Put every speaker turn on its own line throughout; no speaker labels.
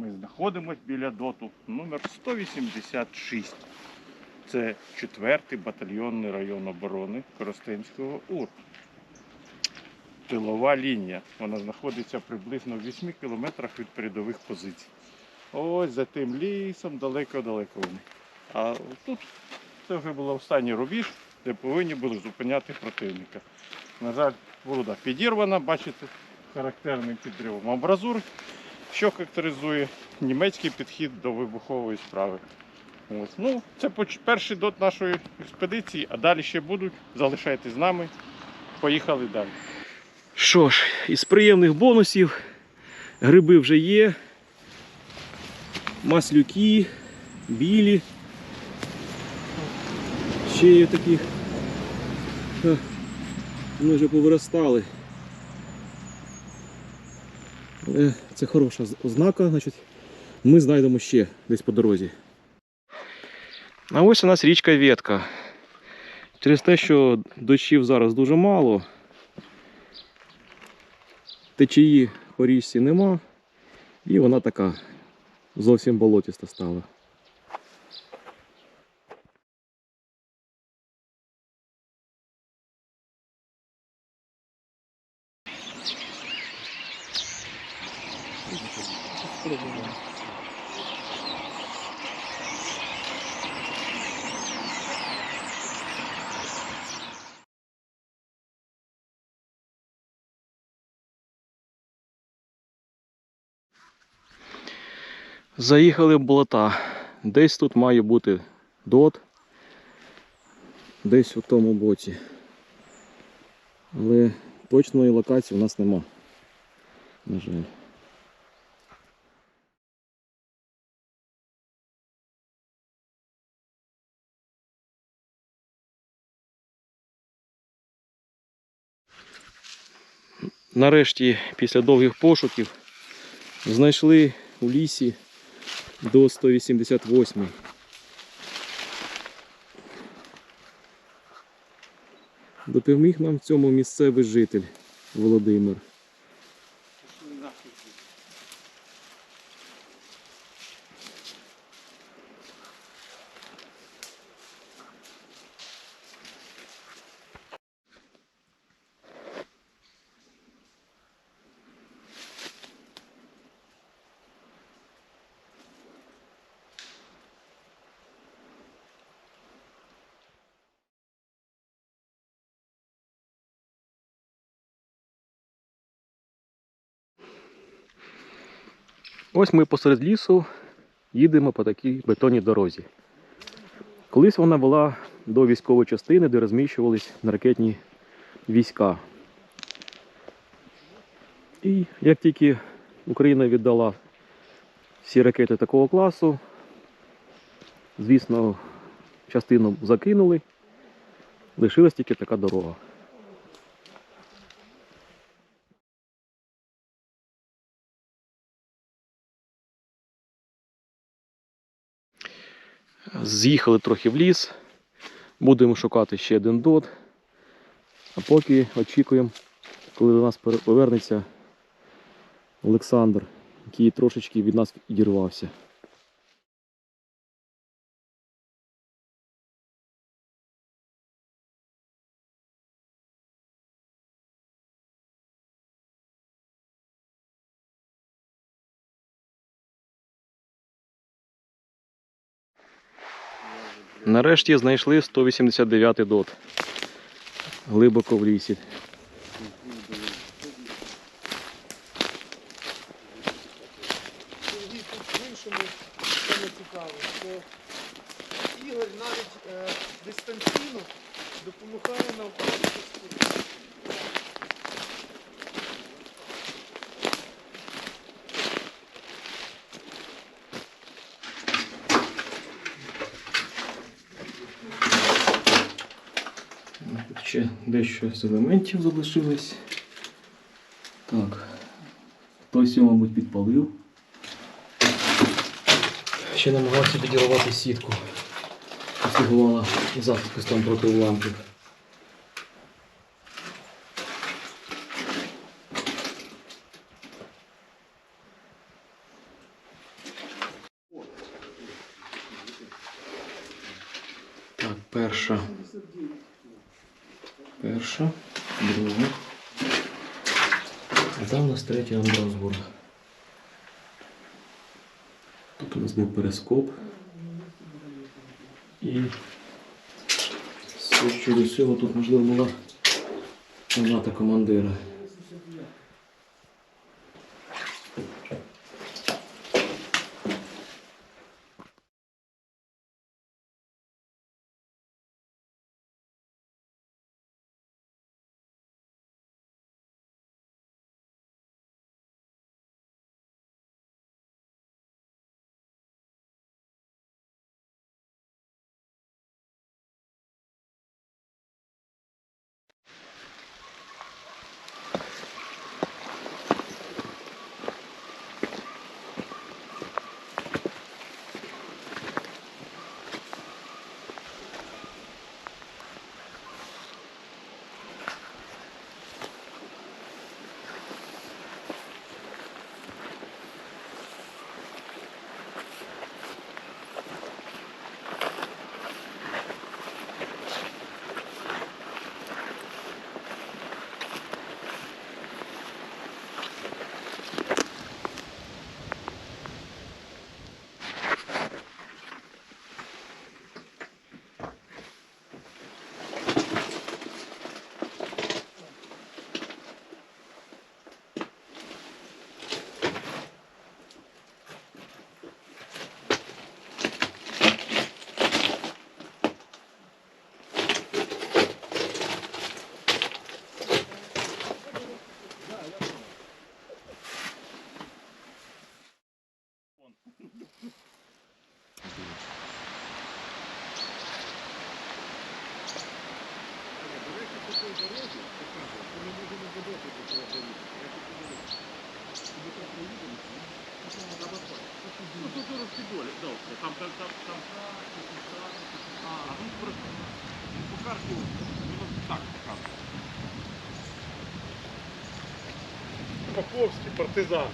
Ми знаходимося біля доту номер 186. Це 4-й батальйонний район оборони Коростенського УР. Тилова лінія. Вона знаходиться приблизно в 8 кілометрах від передових позицій. Ось за тим лісом далеко-далеко вони. А тут це вже був останній рубіж, де повинні були зупиняти противника. На жаль, вода підірвана, бачите, характерним підривом амбразур, що характеризує німецький підхід до вибухової справи. Ось. Ну, це перший дот нашої експедиції, а далі ще будуть. Залишайтесь з нами. Поїхали далі.
Що ж, із приємних бонусів гриби вже є. Маслюки, білі. Ще є такі. Ха, Вони вже повиростали. Але це хороша ознака, значить, ми знайдемо ще десь по дорозі. А ось у нас річка Ветка. Через те, що дощів зараз дуже мало, течії по річці нема, і вона така зовсім болотіста стала. Заїхали в болота. Десь тут має бути дот. Десь у тому боці. Але точної локації у нас нема. На жаль. Нарешті, після довгих пошуків, знайшли у лісі до 188. Допоміг нам в цьому місцевий житель Володимир. Ось ми посеред лісу їдемо по такій бетонній дорозі. Колись вона була до військової частини, де розміщувались ракетні війська. І як тільки Україна віддала всі ракети такого класу, звісно, частину закинули, лишилась тільки така дорога. З'їхали трохи в ліс, будемо шукати ще один дот. А поки очікуємо, коли до нас повернеться Олександр, який трошечки від нас відірвався. Нарешті знайшли 189 дот. Глибоко в лісі.
Ігор навіть е, дистанційно допомагає нам
ще дещо з елементів залишилось. Так, Хтось його, мабуть, підпалив. Ще намагався підірвати сітку. Фігувала захист там проти уламків. Так, перша. Перша, друга. А там у нас третя амбразура. Тут у нас був перископ. І що до цього тут можливо була кімната командира.
Партизан.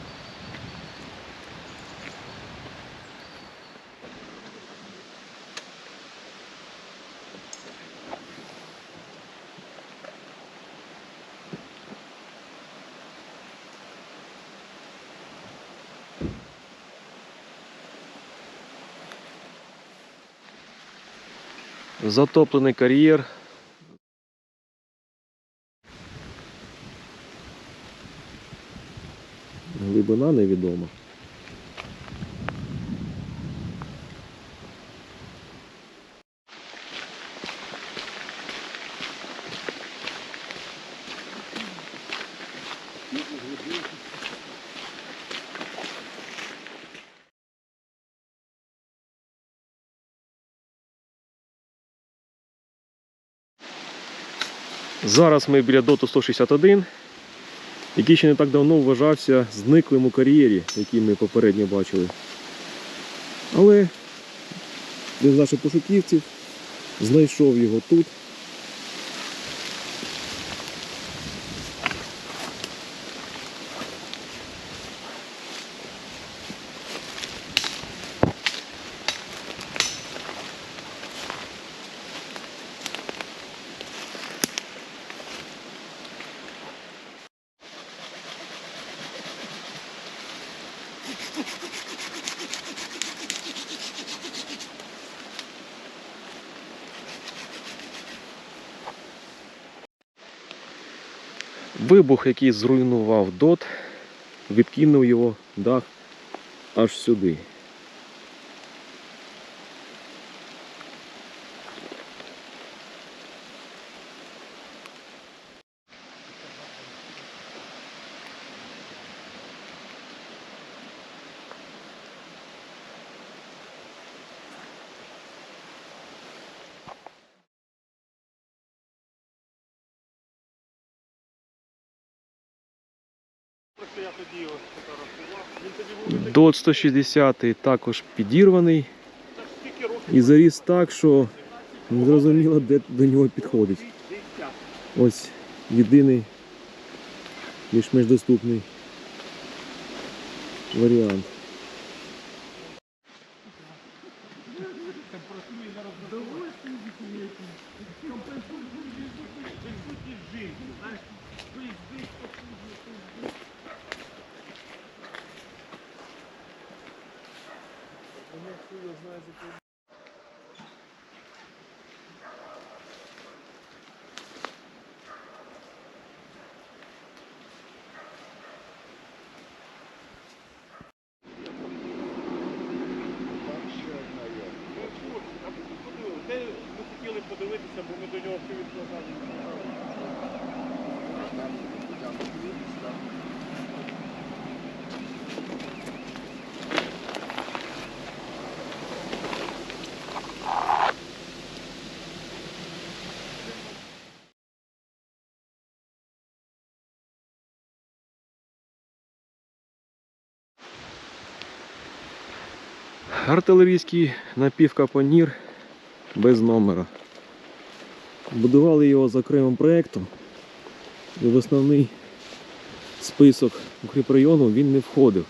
Затоплений кар'єр. Зараз ми біля доту 161, який ще не так давно вважався зниклим у кар'єрі, який ми попередньо бачили. Але з наших пошуківців знайшов його тут. Вибух, який зруйнував дот, відкинув його дах аж сюди.
Просто я тоді його фотографував. Він тоді був
Дот 160 також підірваний і заріс так, що не зрозуміло, де до нього підходить. Ось єдиний більш-менш доступний варіант.
температурі зараз Компенсують присутність життя, знаєш, пиздить, Де ми хотіли подивитися, бо ми до нього ще відкладали.
Артилерійський напівкапонір без номера. Будували його за окремим проєктом. І в основний список укріпрайону він не входив.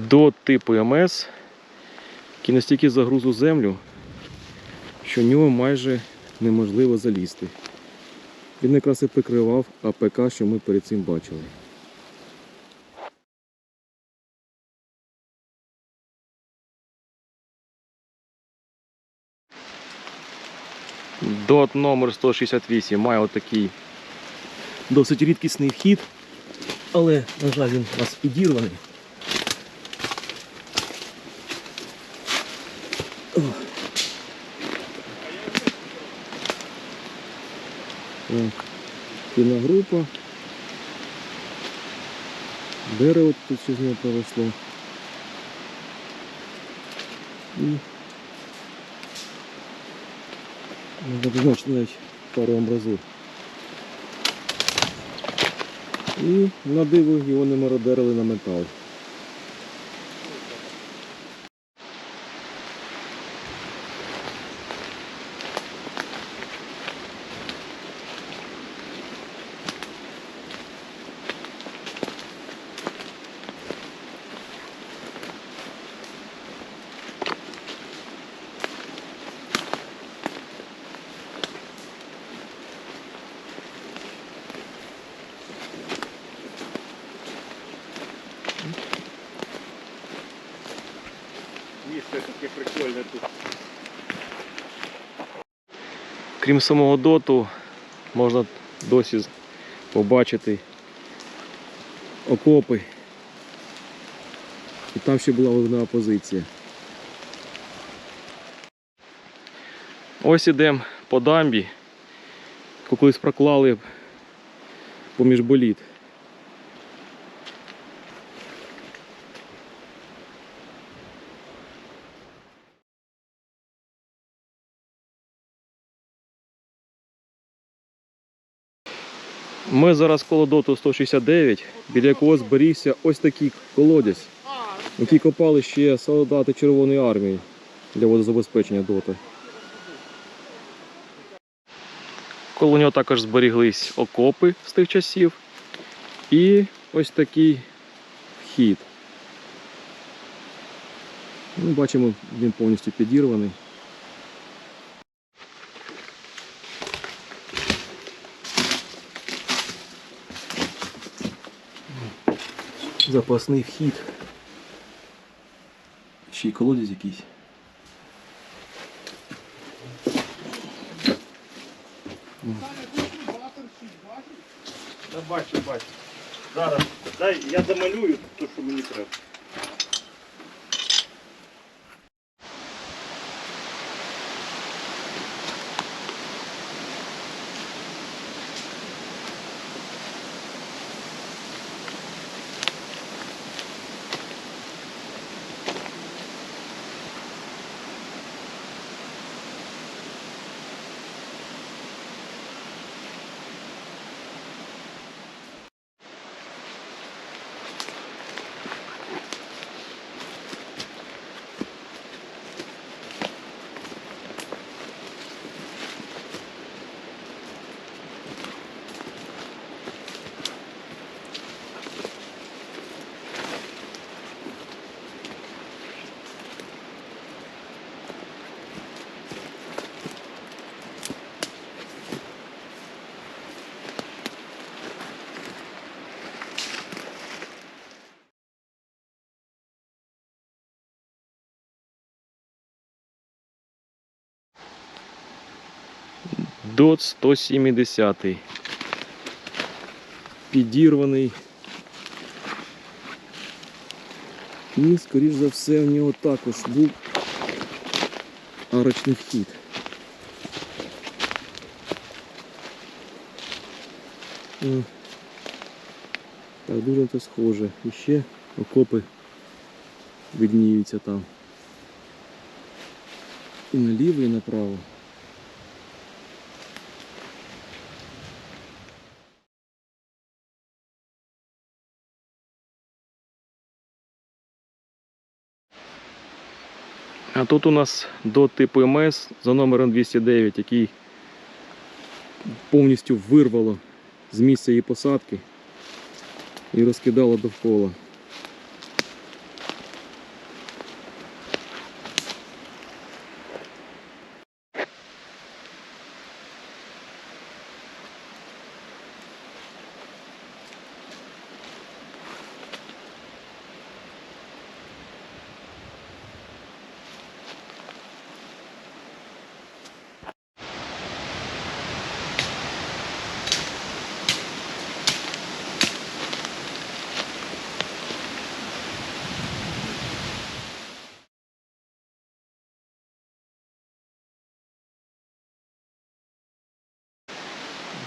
До типу МС, який настільки загруз у землю, що в нього майже неможливо залізти. Він якраз і прикривав АПК, що ми перед цим бачили. Дот номер 168 має отакий досить рідкісний вхід, але, на жаль, він у нас підірваний. Так, кіна група. Дерево тут з нього проросло. І можна позначити навіть пару амбразур. І на диво його не мародерили на метал.
Таке прикольне тут.
Крім самого доту, можна досі побачити окопи. І там ще була вогнева позиція. Ось ідемо по дамбі, яку колись проклали поміж боліт. Ми зараз коло доту 169, біля якого зберігся ось такий колодязь, який копали ще солдати Червоної армії для водозабезпечення доти. Коло нього також зберіглись окопи з тих часів і ось такий вхід. Ну, бачимо, він повністю підірваний. Запасний вхід. Ще й колодязь якийсь.
Та бачу, бачу. Зараз, дай я замалюю те, що мені треба.
Дот 170. Підірваний. І, скоріш за все, в нього також був арочний вхід. Так, дуже це схоже. І ще окопи видніються там. І наліво, і направо. А тут у нас до типу МС за номером 209, який повністю вирвало з місця її посадки і розкидало довкола.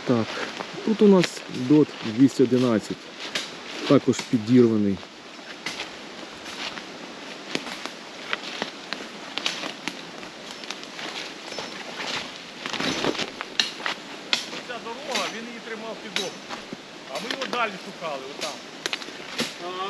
Так, тут у нас дот 211, також підірваний.
Ця дорога, він її тримав під оком. А ми його далі шукали, отам. Ага.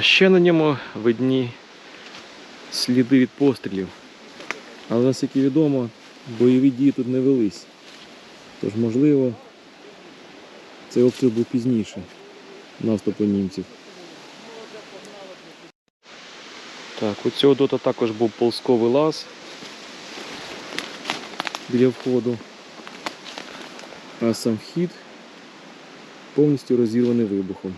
А ще на ньому видні сліди від пострілів. Але наскільки відомо, бойові дії тут не велись. Тож, можливо, цей обстріл був пізніше наступу німців. Так, у цього дота також був полсковий лаз біля входу. А сам вхід повністю розірваний вибухом.